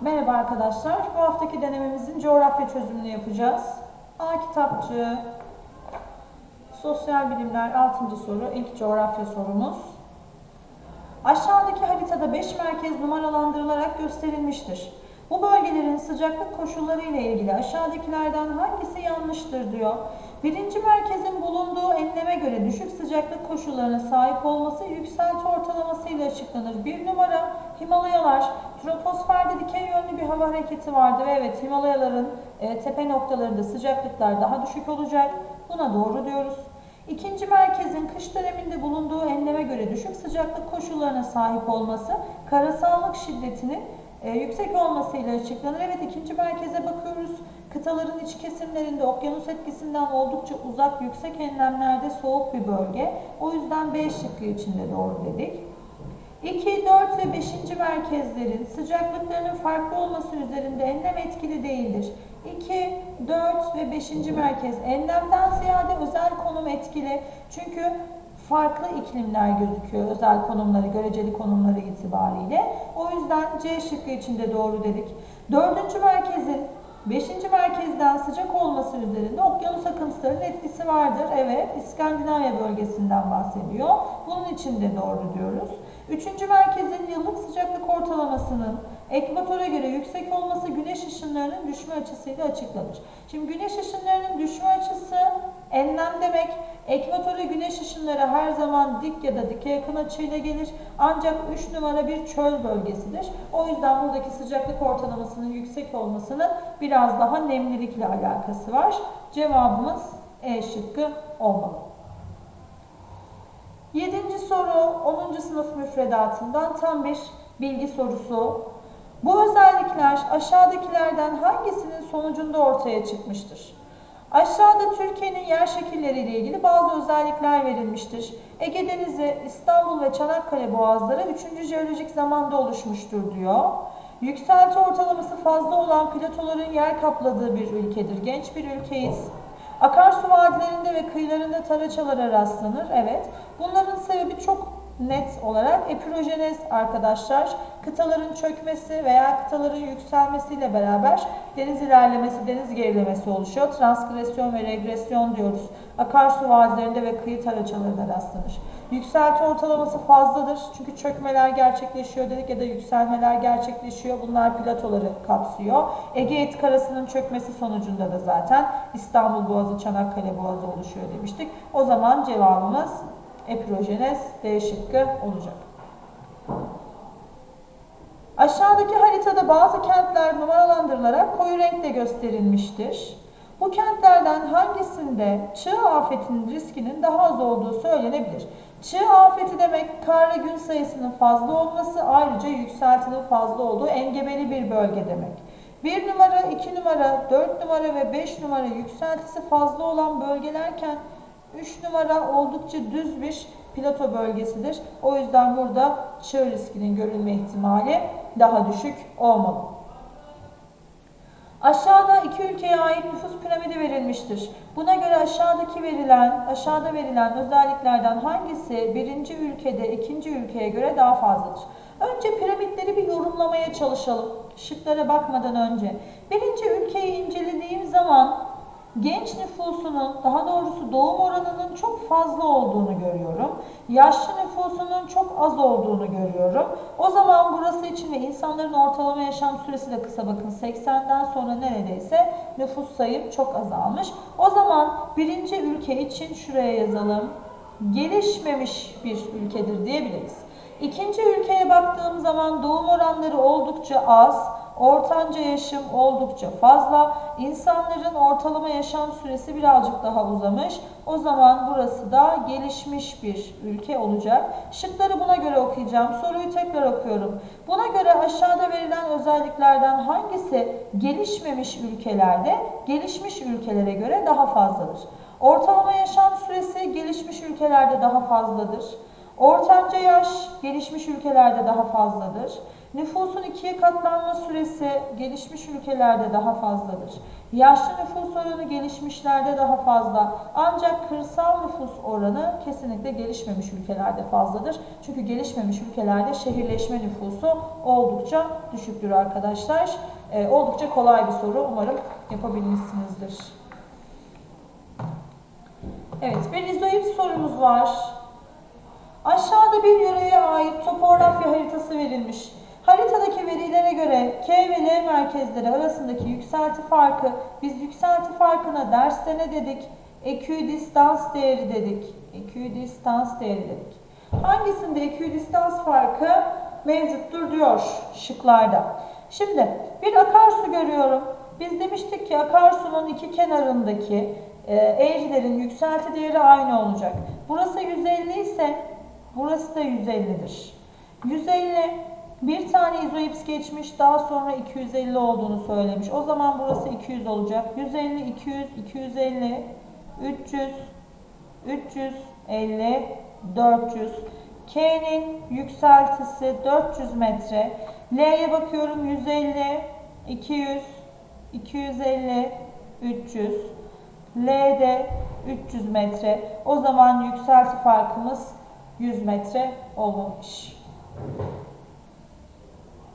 Merhaba arkadaşlar. Bu haftaki denememizin coğrafya çözümünü yapacağız. A kitapçı, sosyal bilimler 6. soru, ilk coğrafya sorumuz. Aşağıdaki haritada 5 merkez numaralandırılarak gösterilmiştir. Bu bölgelerin sıcaklık koşulları ile ilgili aşağıdakilerden hangisi yanlıştır diyor. Birinci merkezin bulunduğu enleme göre düşük sıcaklık koşullarına sahip olması yükselti ortalaması ile açıklanır. Bir numara Himalayalar, troposferde dikey yönlü bir hava hareketi vardır. Evet Himalayaların e, tepe noktalarında sıcaklıklar daha düşük olacak. Buna doğru diyoruz. İkinci merkezin kış döneminde bulunduğu enleme göre düşük sıcaklık koşullarına sahip olması karasallık şiddetinin e, yüksek olmasıyla açıklanır. Evet ikinci merkeze bakıyoruz. Kıtaların iç kesimlerinde okyanus etkisinden oldukça uzak yüksek enlemlerde soğuk bir bölge. O yüzden B şıkkı içinde doğru dedik. 2, 4 ve 5. merkezlerin sıcaklıklarının farklı olması üzerinde enlem etkili değildir. 2, 4 ve 5. merkez enlemden ziyade özel konum etkili. Çünkü farklı iklimler gözüküyor özel konumları, göreceli konumları itibariyle. O yüzden C şıkkı içinde doğru dedik. Dördüncü merkezin Beşinci merkezden sıcak olması üzerinde okyanus akıntılarının etkisi vardır. Evet, İskandinavya bölgesinden bahsediyor. Bunun için de doğru diyoruz. Üçüncü merkezin yıllık sıcaklık ortalamasının ekvatora göre yüksek olması güneş ışınlarının düşme açısıyla açıklanır. Şimdi güneş ışınlarının düşme açısı enlem demek. Ekvatora güneş ışınları her zaman dik ya da dike yakın açıyla gelir. Ancak 3 numara bir çöl bölgesidir. O yüzden buradaki sıcaklık ortalamasının yüksek olmasının biraz daha nemlilikle alakası var. Cevabımız E şıkkı olmalı. Yedinci soru 10. sınıf müfredatından tam bir bilgi sorusu. Bu özellikler aşağıdakilerden hangisinin sonucunda ortaya çıkmıştır? Aşağıda Türkiye'nin yer şekilleriyle ilgili bazı özellikler verilmiştir. Ege Denizi, İstanbul ve Çanakkale boğazları 3. jeolojik zamanda oluşmuştur diyor. Yükselti ortalaması fazla olan platoların yer kapladığı bir ülkedir. Genç bir ülkeyiz. Akarsu vadilerinde ve kıyılarında taraçalara rastlanır. Evet. Bunların sebebi çok net olarak epirojenez arkadaşlar. Kıtaların çökmesi veya kıtaların yükselmesiyle beraber deniz ilerlemesi, deniz gerilemesi oluşuyor. Transgresyon ve regresyon diyoruz. Akarsu vadilerinde ve kıyı taraçalarında rastlanır. Yükselti ortalaması fazladır. Çünkü çökmeler gerçekleşiyor dedik ya da yükselmeler gerçekleşiyor. Bunlar platoları kapsıyor. Ege et karasının çökmesi sonucunda da zaten İstanbul Boğazı, Çanakkale Boğazı oluşuyor demiştik. O zaman cevabımız epirojenez D şıkkı olacak. Aşağıdaki haritada bazı kentler numaralandırılarak koyu renkle gösterilmiştir. Bu kentlerden hangisinde çığ afetinin riskinin daha az olduğu söylenebilir? Çığ afeti demek kar ve gün sayısının fazla olması ayrıca yükseltinin fazla olduğu engebeli bir bölge demek. 1 numara, 2 numara, 4 numara ve 5 numara yükseltisi fazla olan bölgelerken 3 numara oldukça düz bir plato bölgesidir. O yüzden burada çığ riskinin görülme ihtimali daha düşük olmalı. Aşağıda iki ülkeye ait nüfus piramidi verilmiştir. Buna göre aşağıdaki verilen, aşağıda verilen özelliklerden hangisi birinci ülkede ikinci ülkeye göre daha fazladır? Önce piramitleri bir yorumlamaya çalışalım. Şıklara bakmadan önce. Birinci ülkeyi incelediğim zaman genç nüfusunun, daha doğrusu doğum oranının çok fazla olduğunu görüyorum. Yaşlı nüfusunun çok az olduğunu görüyorum. O zaman burası için ve insanların ortalama yaşam süresi de kısa bakın 80'den sonra neredeyse nüfus sayım çok azalmış. O zaman birinci ülke için şuraya yazalım. Gelişmemiş bir ülkedir diyebiliriz. İkinci ülkeye baktığım zaman doğum oranları oldukça az, ortanca yaşım oldukça fazla, insanların ortalama yaşam süresi birazcık daha uzamış. O zaman burası da gelişmiş bir ülke olacak. Şıkları buna göre okuyacağım. Soruyu tekrar okuyorum. Buna göre aşağıda verilen özelliklerden hangisi gelişmemiş ülkelerde gelişmiş ülkelere göre daha fazladır? Ortalama yaşam süresi gelişmiş ülkelerde daha fazladır. Ortanca yaş gelişmiş ülkelerde daha fazladır. Nüfusun ikiye katlanma süresi gelişmiş ülkelerde daha fazladır. Yaşlı nüfus oranı gelişmişlerde daha fazla. Ancak kırsal nüfus oranı kesinlikle gelişmemiş ülkelerde fazladır. Çünkü gelişmemiş ülkelerde şehirleşme nüfusu oldukça düşüktür arkadaşlar. Ee, oldukça kolay bir soru. Umarım yapabilmişsinizdir. Evet, bir izoip sorumuz var. Aşağıda bir yöreye ait topografya haritası verilmiş. Haritadaki verilere göre K ve L merkezleri arasındaki yükselti farkı, biz yükselti farkına derste ne dedik? Eküdistans değeri dedik. Eküdistans değeri dedik. Hangisinde eküdistans farkı mevcuttur diyor şıklarda. Şimdi bir akarsu görüyorum. Biz demiştik ki akarsunun iki kenarındaki e, eğrilerin yükselti değeri aynı olacak. Burası 150 ise burası da 150'dir. 150 bir tane izoips geçmiş daha sonra 250 olduğunu söylemiş. O zaman burası 200 olacak. 150, 200, 250, 300, 350, 400. K'nin yükseltisi 400 metre. L'ye bakıyorum 150, 200, 250, 300. L'de 300 metre. O zaman yükselti farkımız 100 metre olmamış.